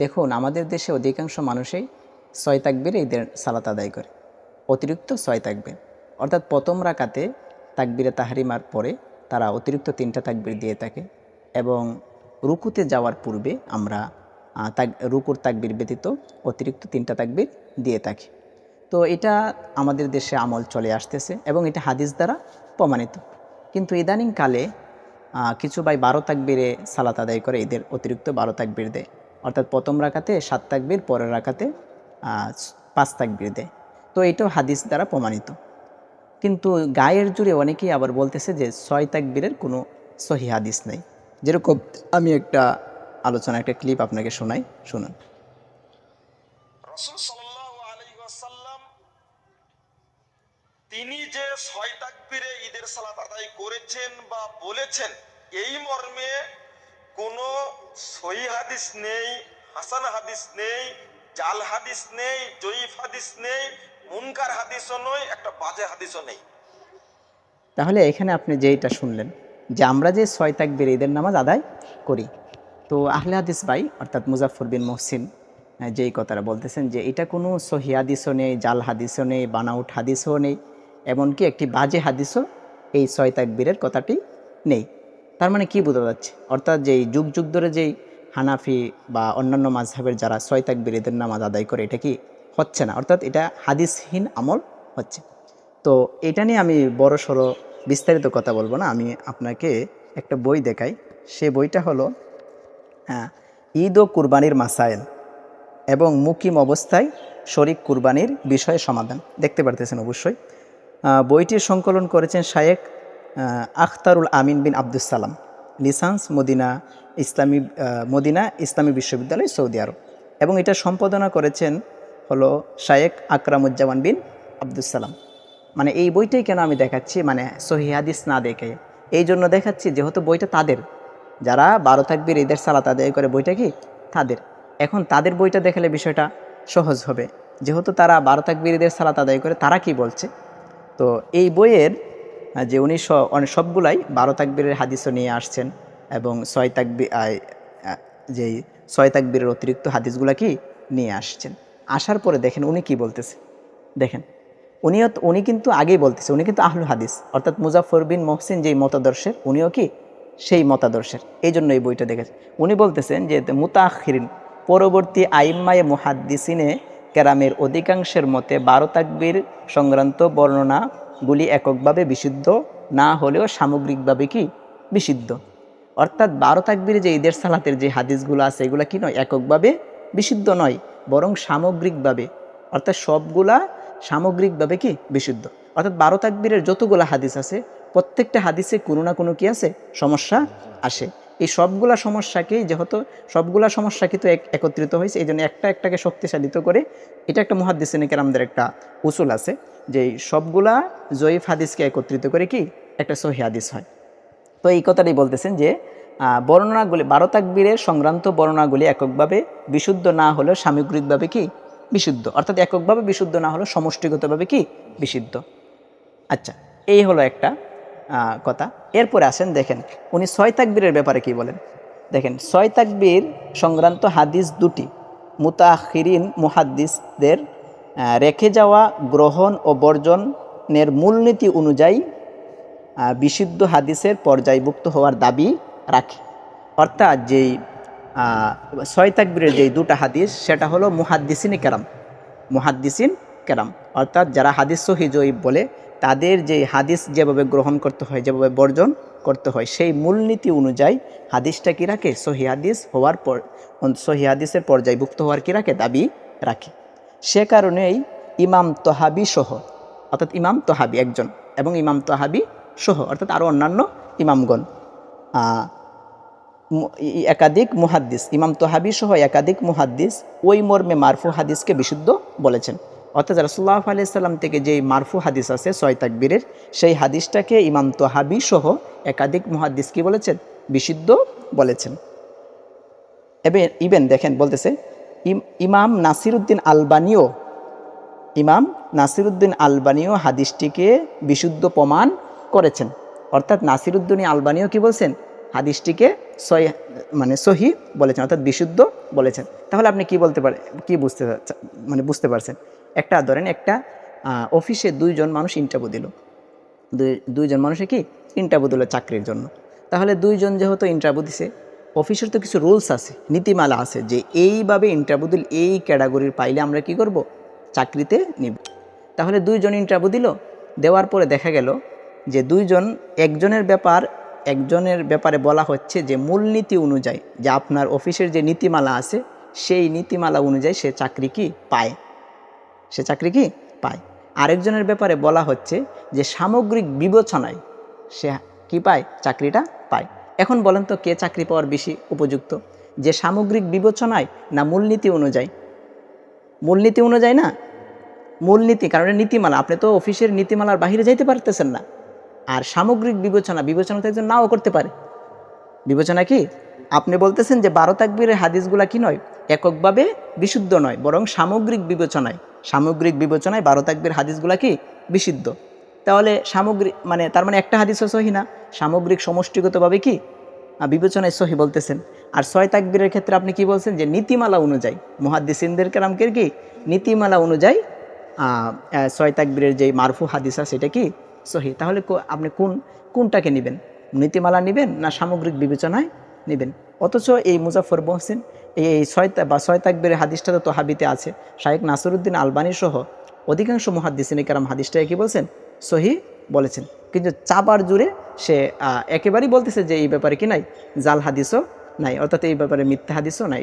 দেখুন, আমাদের দেশে অধিকাংশ মানুষই ছয় তাকবির ঈদের সালাত আদায় করে। অতিরিক্ত ছয় তাকবির। অর্থাৎ প্রথম রাকাতে তাকবিরে তাহারিমার পরে তারা অতিরিক্ত তিনটা তাকবির দিয়ে থাকে এবং রুকুতে যাওয়ার পূর্বে আমরা তাক, রুকুর তাকবির ব্যতীত অতিরিক্ত তিনটা তাকবির দিয়ে থাকি। তো এটা আমাদের দেশে আমল চলে আসতেছে এবং এটা হাদিস দ্বারা প্রমাণিত। কিন্তু ইদানিংকালে কিছু ভাই বারো তাকবিরে সালাত আদায় করে, এদের অতিরিক্ত বারো তাকবির দেয়। অর্থাৎ প্রথম রাখাতে সাত তাকবির, পরের রাখাতে পাঁচ তাকবির দেয়। তো এটাও হাদিস দ্বারা প্রমাণিত। কিন্তু গায়ের জুড়ে অনেকেই আবার বলতেছে যে, ছয় তাকবীরের কোনো সহি হাদিস নেই। যেরকম আমি একটা আলোচনা, একটা ক্লিপ আপনাকে শোনাই, শুনুন। তিনি যে ছয় তাকবীরে ঈদের সালাত আদায় করেছেন বা বলেছেন, এই মর্মে কোনো সহি হাদিস নেই, হাসান হাদিস নেই, জাল হাদিস নেই, জয়ীফ হাদিস নেই, মুনকার হাদিসও নয়, একটা বাজে হাদিসও নেই। তাহলে এখানে আপনি যেইটা শুনলেন, যে আমরা যে ছয় তাকবীর ঈদের নামাজ আদায় করি, তো আহলে হাদিস ভাই, অর্থাৎ মুজাফর বিন মহসিন যেই কথাটা বলতেছেন যে এটা কোনো সহি হাদিসও নেই, জাল হাদিসও নেই, বানাউট হাদিসও নেই, এমনকি একটি বাজে হাদিসও এই ছয় তাকবীরের কথাটি নেই। তার মানে কি বোঝা যাচ্ছে? অর্থাৎ যেই যুগ যুগ ধরে যেই হানাফি বা অন্যান্য মাঝহের যারা ছয় তাকবীর ঈদের নামাজ আদায় করে, এটা কি হচ্ছে না? অর্থাৎ এটা হাদিসহীন আমল হচ্ছে। তো এটা নিয়ে আমি বড় সড়ো বিস্তারিত কথা বলব না। আমি আপনাকে একটা বই দেখাই। সে বইটা হলো হ্যাঁ ঈদ ও কুরবানির মাসাইল এবং মুকিম অবস্থায় শরিক কুরবানির বিষয়ে সমাধান। দেখতে পারতেছেন অবশ্যই। বইটির সংকলন করেছেন শায়েক আখতারুল আমিন বিন আব্দুস সালাম, লিসান্স মদিনা ইসলামী মদিনা ইসলামী বিশ্ববিদ্যালয় সৌদি আরব। এবং এটা সম্পাদনা করেছেন হলো শায়েক আকরামুজ্জামান বিন আব্দুস সালাম। মানে এই বইটাই কেন আমি দেখাচ্ছি? মানে সহি হাদিস না দেখে। এই জন্য দেখাচ্ছি যেহেতু বইটা তাদের। যারা বারো তাকবির, ঈদের সালাত আদায় করে বইটা কি? তাদের। এখন তাদের বইটা দেখালে বিষয়টা সহজ হবে। যেহেতু তারা বারো তাকবির, ঈদের সালাত আদায় করে তারা কি বলছে? তো এই বইয়ের যে উনি সবগুলাই বারো তাকবীরের হাদিসও নিয়ে আসছেন এবং ছয় তাকবি যেই ছয় তাকবীরের অতিরিক্ত হাদিসগুলা কি নিয়ে আসছেন। আসার পরে দেখেন উনি কি বলতেছে। দেখেন, উনিও উনি কিন্তু আগেই বলতেছে, উনি কিন্তু আহলু হাদিস। অর্থাৎ মুজাফর বিন মহসিন যেই মতাদর্শের, উনিও কি সেই মতাদর্শের। এই জন্য এই বইটা দেখেছে উনি বলতেছেন যে মুতাখিরিন, পরবর্তী আইম্মায়ে মুহাদ্দিসিনে কেরামের অধিকাংশের মতে বারো তাকবীর সংক্রান্ত বর্ণনাগুলি এককভাবে বিশুদ্ধ, না হলেও সামগ্রিকভাবে কি বিশুদ্ধ? অর্থাৎ বারো তাকবীর যে ঈদের সালাতের যে হাদিসগুলো আছে, এগুলো কি নয়? এককভাবে বিশুদ্ধ নয়, বরং সামগ্রিকভাবে। অর্থাৎ সবগুলা সামগ্রিকভাবে কি বিশুদ্ধ? অর্থাৎ বারো তাকবীরের যতগুলা হাদিস আছে, প্রত্যেকটা হাদিসে কোনো না কোনো কি আছে? সমস্যা আসে। এই সবগুলা সমস্যাকেই যেহেতু সবগুলা সমস্যা কিন্তু এক একত্রিত হয়েছে, এই জন্য একটা একটাকে শক্তিশালিত করে এটা একটা মহাদ্দিসিনে কেরামদের একটা উসুল আছে যে সবগুলা জয়ীফ হাদিসকে একত্রিত করে কি একটা সহি হাদিস হয়। তো এই কথাটাই বলতেছেন যে বর্ণনাগুলি, বারো তাকবীরের সংক্রান্ত বর্ণনাগুলি এককভাবে বিশুদ্ধ না হলেও সামগ্রিকভাবে কি বিশুদ্ধ। অর্থাৎ এককভাবে বিশুদ্ধ না হলেও সমষ্টিগতভাবে কি বিশুদ্ধ। আচ্ছা এই হলো একটা। কথা। এরপরে আসেন, দেখেন, উনি ছয় তাকবীরের ব্যাপারে কি বলেন? দেখেন, ছয় তাকবীর সংক্রান্ত হাদিস দুটি মুতাহিরিন মুহাদ্দিসদের রেখে যাওয়া, গ্রহণ ও বর্জনের মূলনীতি অনুযায়ী বিশুদ্ধ হাদিসের পর্যায়ভুক্ত হওয়ার দাবি রাখে। অর্থাৎ যেই ছয় তাকবীরের যেই দুটা হাদিস, সেটা হলো মুহাদ্দিসিন কেরাম। মুহাদ্দিসিন কেরাম। অর্থাৎ যারা হাদিস সহি জয়ীব বলে তাদের যে হাদিস যেভাবে গ্রহণ করতে হয়, যেভাবে বর্জন করতে হয়, সেই মূলনীতি অনুযায়ী হাদিসটা কি রাখে? সহি হাদিস হওয়ার পর, সহি হাদিসের পর্যায়ভুক্ত হওয়ার কি রাখে? দাবি রাখে। সে কারণেই ইমাম তহাবি সহ, অর্থাৎ ইমাম তহাবি একজন এবং ইমাম তহাবি সহ, অর্থাৎ আরও অন্যান্য ইমামগণ একাধিক মুহাদ্দিস, ইমাম তোহাবি সহ একাধিক মুহাদ্দিস ওই মর্মে মারফু হাদিসকে বিশুদ্ধ বলেছেন। অর্থাৎ রসুল্লাহ আলাইসাল্লাম থেকে যেই মারফু হাদিস আছে ছয় তাকবীরের, সেই হাদিসটাকে ইমাম তোহাবি সহ একাধিক মহাদিস কি বলেছেন? বিশুদ্ধ বলেছেন। এবে ইবেন দেখেন, বলতেছে, ইম- ইমাম নাসিরুদ্দিন আলবানিও, ইমাম নাসিরুদ্দিন আলবানিও হাদিসটিকে বিশুদ্ধ প্রমাণ করেছেন। অর্থাৎ নাসিরুদ্দিন আলবানিও কি বলছেন? হাদিসটিকে সহি মানে সহি বলেছেন, অর্থাৎ বিশুদ্ধ বলেছেন। তাহলে আপনি কি বলতে পারেন কি বুঝতে মানে বুঝতে পারছেন? একটা, ধরেন একটা অফিসে দুইজন মানুষ ইন্টারভিউ দিল। দুই, দুইজন মানুষে কি ইন্টারভিউ দিল চাকরির জন্য। তাহলে দুইজন যেহেতু ইন্টারভিউ দিছে, অফিসের তো কিছু রুলস আছে, নীতিমালা আছে যে এইভাবে ইন্টারভিউ দিল এই ক্যাটাগরির পাইলে আমরা কি করব? চাকরিতে নিব। তাহলে দুইজন ইন্টারভিউ দিল, দেওয়ার পরে দেখা গেল যে দুইজন, একজনের ব্যাপার, একজনের ব্যাপারে বলা হচ্ছে যে মূলনীতি অনুযায়ী যে আপনার অফিসের যে নীতিমালা আছে, সেই নীতিমালা অনুযায়ী সে চাকরি কি পায়। সে চাকরি কি? পায়। আরেকজনের ব্যাপারে বলা হচ্ছে যে সামগ্রিক বিবেচনায় সে কি পায়? চাকরিটা পায়। এখন বলেন তো কে চাকরি পাওয়ার বেশি উপযুক্ত? যে সামগ্রিক বিবেচনায় না মূলনীতি অনুযায়ী? মূলনীতি অনুযায়ী না? মূলনীতি, কারণ নীতিমালা। আপনি তো অফিসের নীতিমালার বাইরে যাইতে পারতেছেন না। আর সামগ্রিক বিবেচনা বিবেচনা তো একজন নাও করতে পারে। বিবেচনা কি? আপনি বলতেছেন যে বারো তাকবীরের হাদিসগুলা কি নয়? এককভাবে বিশুদ্ধ নয়, বরং সামগ্রিক বিবেচনায়। সামগ্রিক বিবেচনায় বারো তাকবীর হাদিসগুলা কি বিশুদ্ধ? তাহলে সামগ্রিক মানে তার মানে একটা হাদিসও সহি না। সামগ্রিক সমষ্টিগতভাবে কি? বিবেচনায় সহি বলতেছেন। আর ছয় তাকবীরের ক্ষেত্রে আপনি কি বলছেন যে নীতিমালা অনুযায়ী? মুহাদ্দিসিনদের কেরামকের কি? নীতিমালা অনুযায়ী ছয় তাকবীরের যে মারফু হাদিসা সেটা কি সহি? তাহলে আপনি কোন কোনটাকে নেবেন? নীতিমালা নেবেন না সামগ্রিক বিবেচনায় নেবেন? অথচ এই মুজাফর মহসিন এই ছয় বা ছয় তাকবীরের হাদিসটা তো হাবিতে আছে। শাহেক নাসরুদ্দিন আলবানী সহ অধিকাংশ মহাদিসিনী কারাম হাদিসটাকে কি বলছেন, সহি বলেছেন। কিন্তু চাবার জুড়ে সে একেবারেই বলতেছে যে এই ব্যাপারে কি নাই, জাল হাদিসও নাই, অর্থাৎ এই ব্যাপারে মিথ্যা হাদিসও নাই।